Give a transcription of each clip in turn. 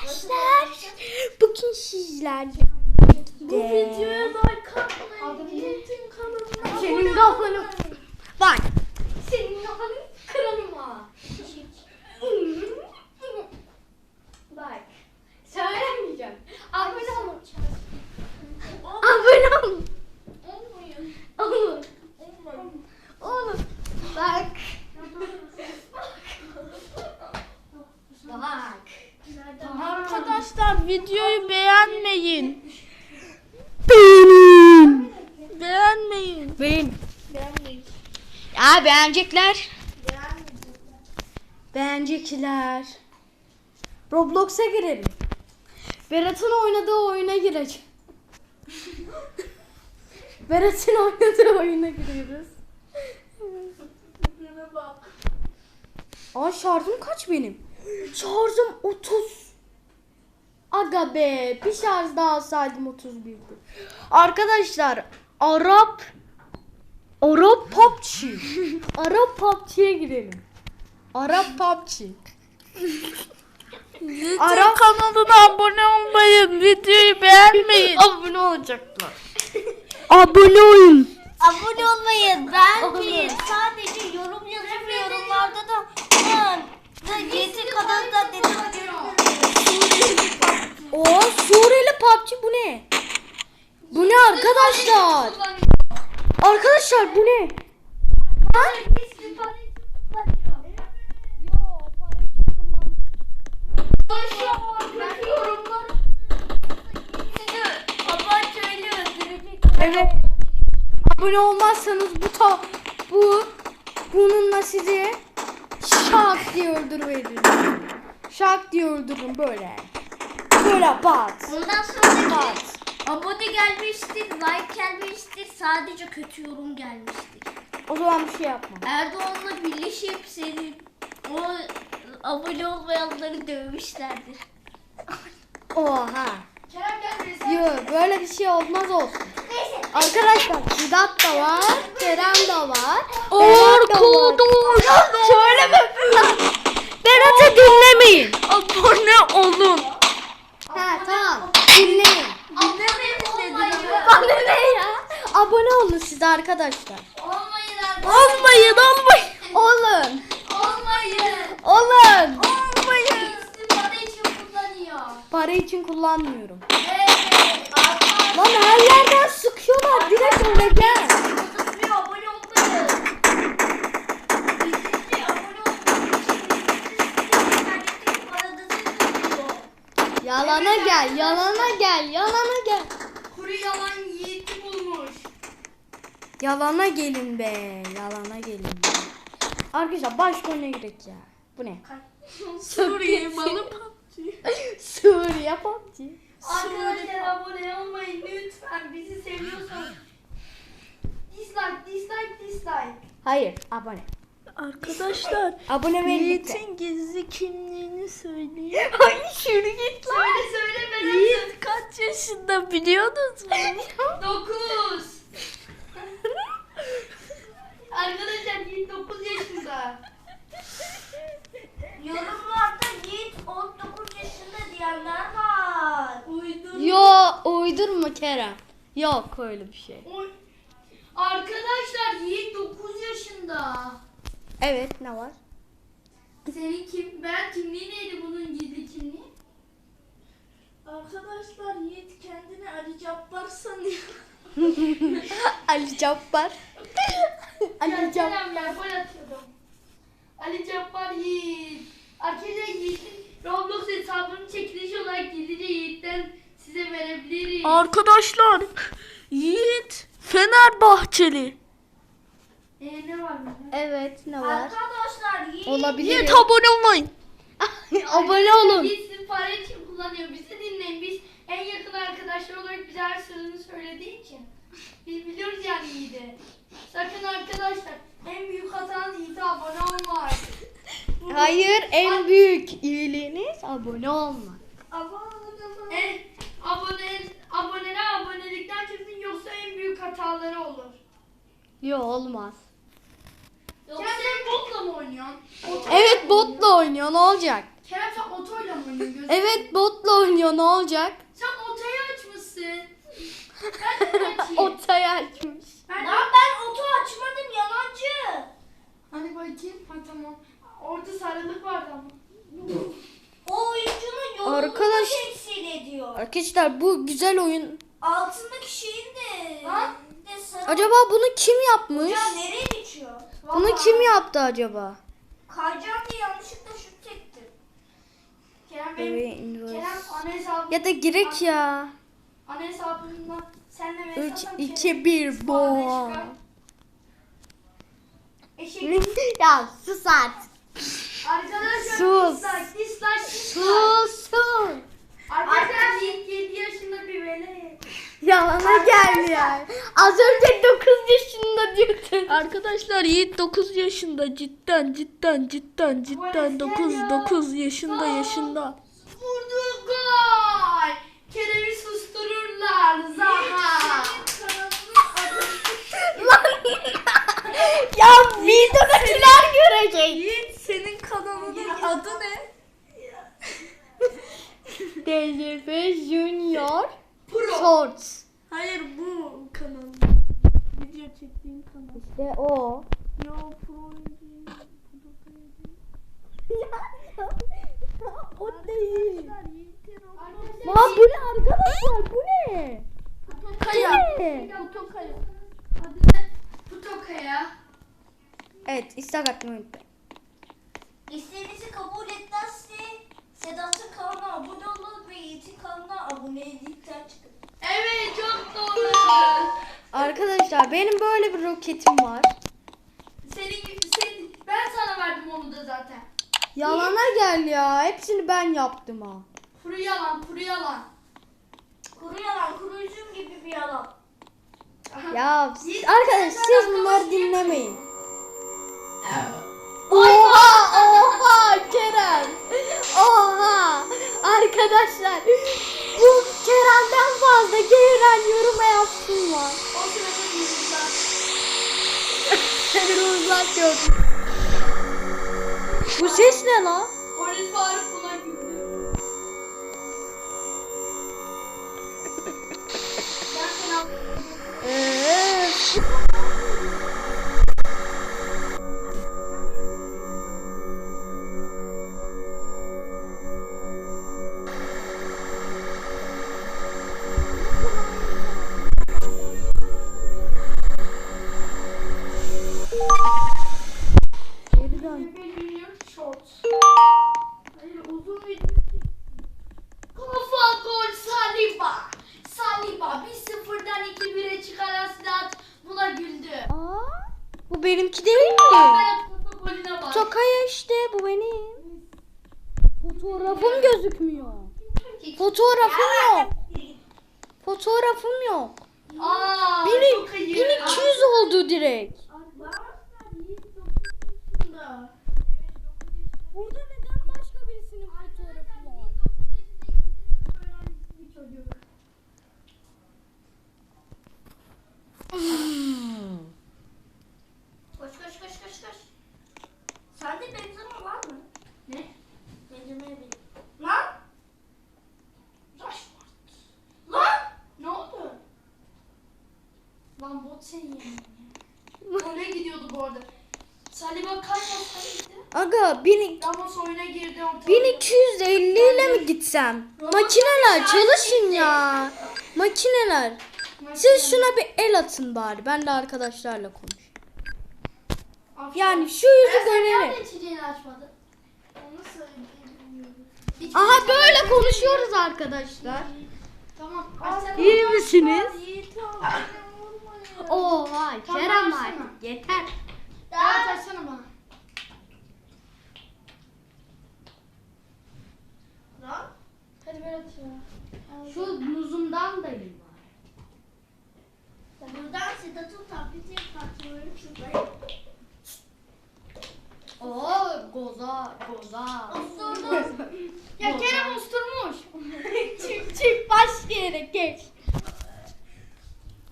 Arkadaşlar bugün sizlerle Bu videoya like atmayı, kanalına senin kafanı bak Senin kafanı kırarım ha. Bak. Söylemeyeceğim. Abone olun. abone ol Olmayın. oğlum Olmayın. oğlum bak bak Arkadaşlar videoyu beğenmeyin. benim Beğenmeyin. benim Beğenmeyin. ya beğenecekler beğenecekler Roblox'a girelim Berat'ın oynadığı oyuna gireceğim Berat'ın oynadığı oyuna giriyoruz. Aa şarjım kaç benim? Şarjım 30. Aga be bir şarj daha alsaydım 31'di. Arkadaşlar Arap Arap PUBG. Arap PUBG'ye girelim. Arap PUBG. Yiğit'in Ara- kanalına abone olmayın. Videoyu beğenmeyin. Abone olacaklar. Abone olun. Abone olmayı ben Olun. bir sadece yorum yazıp yorumlarda da da Yetin kanalında dedim O Suriyeli PUBG bu ne? Bu ne arkadaşlar? Arkadaşlar bu ne? Evet. Abone olmazsanız bu ta bu bununla sizi şak diye öldürürüm. Şak diye öldürürüm böyle. Böyle bat. Ondan sonra Bat. abone gelmiştir, like gelmiştir, sadece kötü yorum gelmiştir. O zaman bir şey yapma. Erdoğan'la birleşip seni o abone olmayanları dövmüşlerdir. Oha. Kerem gel böyle bir şey olmaz olsun. Arkadaşlar Sedat da var, Kerem de var. Arkadaş. Söyleme. Berat'ı dinlemeyin. Abone olun. Tamam. Dinleyin. Bana ne ya? Abone olun siz arkadaşlar. Olmayın Olmayın olmayın. Olun. Olmayın. Olun. Olmayın. para için kullanıyor. Para için kullanmıyorum. Evet. Lan her yerden sıkıyorlar. Direkt öleceğim. Tutmuyor abone olmayın. İkinci abone olmayın. İnternetteki paranızı tutuyor. Yalana gel. Yalana gel. Yalana gel. Kuru yalan Yiğit'i bulmuş. Yalana gelin be. Yalana gelin be. Arkadaşlar başka ne gerek ya? Bu ne? Suriye malı PUBG. Suriye PUBG. Arkadaşlar abone olmayın lütfen. Bizi seviyorsanız. Dislike, dislike, dislike. Hayır. Abone. Arkadaşlar Abone ve. Yiğit'in gizli kimliğini söyleyin. Ay şunu git lan. Söyle söyle ben Yiğit kaç yaşında biliyorsunuz mu? 9. Arkadaşlar Yiğit 9 yaşında. Yorumlarda Yiğit 19 yaşında diyenler var. Uydum. Yo uydurma Kerem. Yok öyle bir şey. Oy. Arkadaşlar Yiğit 9 yaşında. Evet ne var? Senin kim? Ben kimliği neydi bunun gizli kimliği? Arkadaşlar Yiğit kendini Ali Cabbar sanıyor. Ali Cabbar. Ali Cabbar. Kerem ya gol atıyordum. Ali Cabbar Yiğit. Arkadaşlar Yiğit'in Roblox hesabının çekiliş olarak gizlice Yiğit'ten size verebiliriz. Arkadaşlar Yiğit Fenerbahçeli. Ee, ne var burada? Evet ne var? Arkadaşlar Yiğit Olabilir. Yiğit abone olmayın. Abone olun. Yiğit sizi para için kullanıyor. Bizi dinleyin. Biz en yakın arkadaşlar olarak bize her sırrını söylediği için. Biz biliyoruz yani Yiğit'i. Sakın arkadaşlar en büyük hatanız Yiğit'e abone olmak. Hayır en büyük iyiliğiniz abone olmak. En abone, abonene abonelikten çıksın yoksa en büyük hataları olur. Yo olmaz. Ya sen botla mı oynuyorsun? Evet botla oynuyor ne olacak? Kerem sen otoyla mı oynuyorsun? Gözüm- Evet botla oynuyor ne olacak? Sen otoyu açmışsın. Ben de açayım. Otayı açmış. ben Lan ben oto açmadım yalancı. Hani bakayım. Ha tamam. Orada sarılık vardı ama. O oyuncunun yolunu Arkadaş- temsil ediyor. Arkadaşlar bu güzel oyun. Altındaki şeyin de. Lan. de sarı. Acaba bunu kim yapmış? Ya nereye geçiyor? Bunu Vallahi. kim yaptı acaba? Kayacağım diye yanlışlıkla şut çektim. Kerem benim. Kerem ana hesabı. Ya da girek ya. Ana hesabından senle 3, mesaj 2, 1, boğa. Eşek. ya sus artık. Arkadaşlar Sus. dislike, dislike, dislike. Sus sus. Arkadaşlar 7 yaşında bir velet. Yalana geldi ya. Az önce 9 yaşında diyordun. Arkadaşlar Yiğit 9 yaşında cidden cidden cidden cidden 9 9 yaşında yaşında. Kerem'i sustururlar. Zaha. ya videodakiler görecek. Yiğit senin kanalının adı ne? DCF Junior Pro. Shorts. Hayır bu kanal. Video çektiğin kanal. İşte o. Yo pro değil. o değil. Lan bu ne arkadaşlar bu ne? Kaya. Bu ne? Kaya. Adı Putokaya. Evet istek atmayı unutmayın. İsteğinizi kabul etmezse Sedat'ın kanalına abone olun ve Yiğit'in kanalına abonelikten çıkın. Evet çok doğru. Arkadaşlar benim böyle bir roketim var. Senin gibi senin, ben sana verdim onu da zaten. Yalana gel ya. Hepsini ben yaptım ha. Kuru yalan, kuru yalan. Kuru yalan, kuru üzüm gibi bir yalan. Ya Yiğit, arkadaş siz bunları dinlemeyin. Oha oha Kerem. Oha. Arkadaşlar bu Kerem'den fazla Kerem yoruma yazsın var. O sırada. Uzak. Bu ses ne lan? İşte bu benim. Fotoğrafım gözükmüyor. Fotoğrafım yok. Fotoğrafım yok. Aa, Bini, çok iyi. 1200 oldu direkt. Burada neden başka birisinin fotoğrafı var? Koş koş koş koş koş. Sende benzeme var mı? Ne? Benzemeye bil. Lan! Rashford. Lan! Ne oldu? Seni yemin Oraya gidiyordu bu arada. Saliba kaç yaşına gitti? Aga 1000 Ramos oyuna girdi ortada. 1250 ile mi gitsem? Makineler çalışın ya. Makineler. Siz şuna bir el atın bari. Ben de arkadaşlarla konuş. Yani şu yüzü görelim. nerede içeceğini açmadın? Onu söyleyeyim. Aha böyle konuşuyoruz arkadaşlar. Tamam. İyi misiniz? Oha Tamam, Kerem artık yeter. Daha açsana bana. Lan! Hadi ver ya. Şu muzumdan da iyi var. Buradan Sedat'ın tableti kontrolünü çıkmayın. Oo goza goza. Osurdum. Ya Kerem usturmuş. çık çık başka yere geç.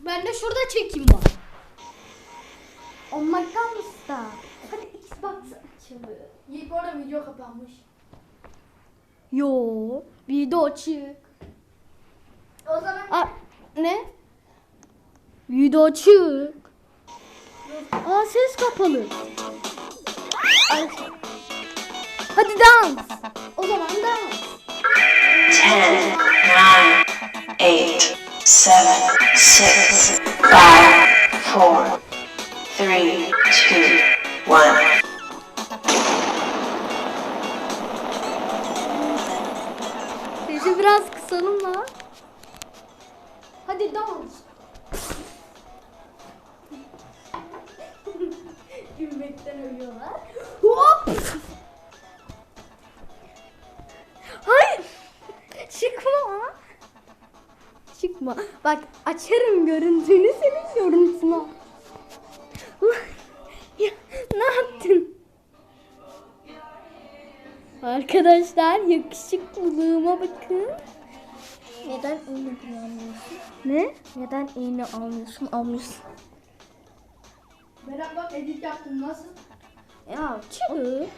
Ben de şurada çekeyim bak. Oh my god Hadi Xbox açılıyor. Yiğit bu arada video kapanmış. Yo, video açık. O zaman A ne? Video açık. Aa ses kapalı. Ay. Hadi dans. O zaman dans. 10, 9, 8, 7, 6, 5, 4, 3, 2, 1. Sesi biraz kısalım lan. Hadi dans. Gülmekten ölüyorlar. Hop! Hayır. Çıkma. Çıkma. Bak açarım görüntünü senin görüntünü. ya, ne yaptın? Arkadaşlar yakışıklılığıma bakın. neden iğne kullanmıyorsun? Ne? Neden iğne almıyorsun? Almışsın. Berat bak edit yaptım nasıl? Ya çık.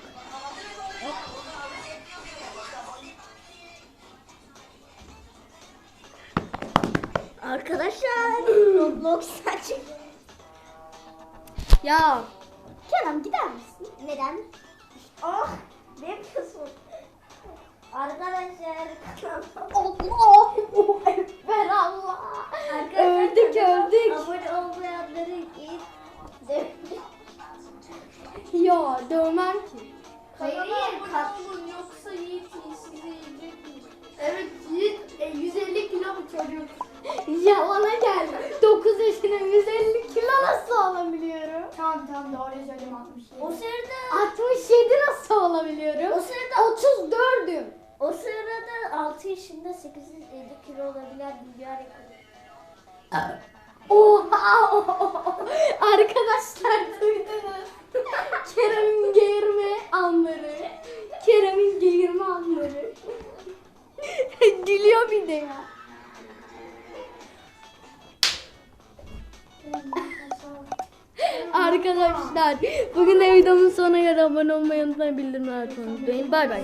Arkadaşlar Roblox açık. Ya Kerem gider misin? Neden? Ah ne yapıyorsun? Arkadaşlar Allah. Ver Allah. Arkadaşlar Öldük kanalıma öldük. Abone olmayanları git. Ya dövmem ki. Hayır, Kanala abone kat- olun O sırada 67 nasıl olabiliyorum? o sırada 34'üm. o sırada 6 yaşında 807 kilo olabilen dünya rekoru. Oha! Arkadaşlar duydunuz. Kerem'in geğirme anları. Kerem'in geğirme anları. Gülüyor bir de ya. Arkadaşlar bugün de videomun sonuna kadar abone olmayı unutmayın bildirimleri açmayı unutmayın. Bay bay.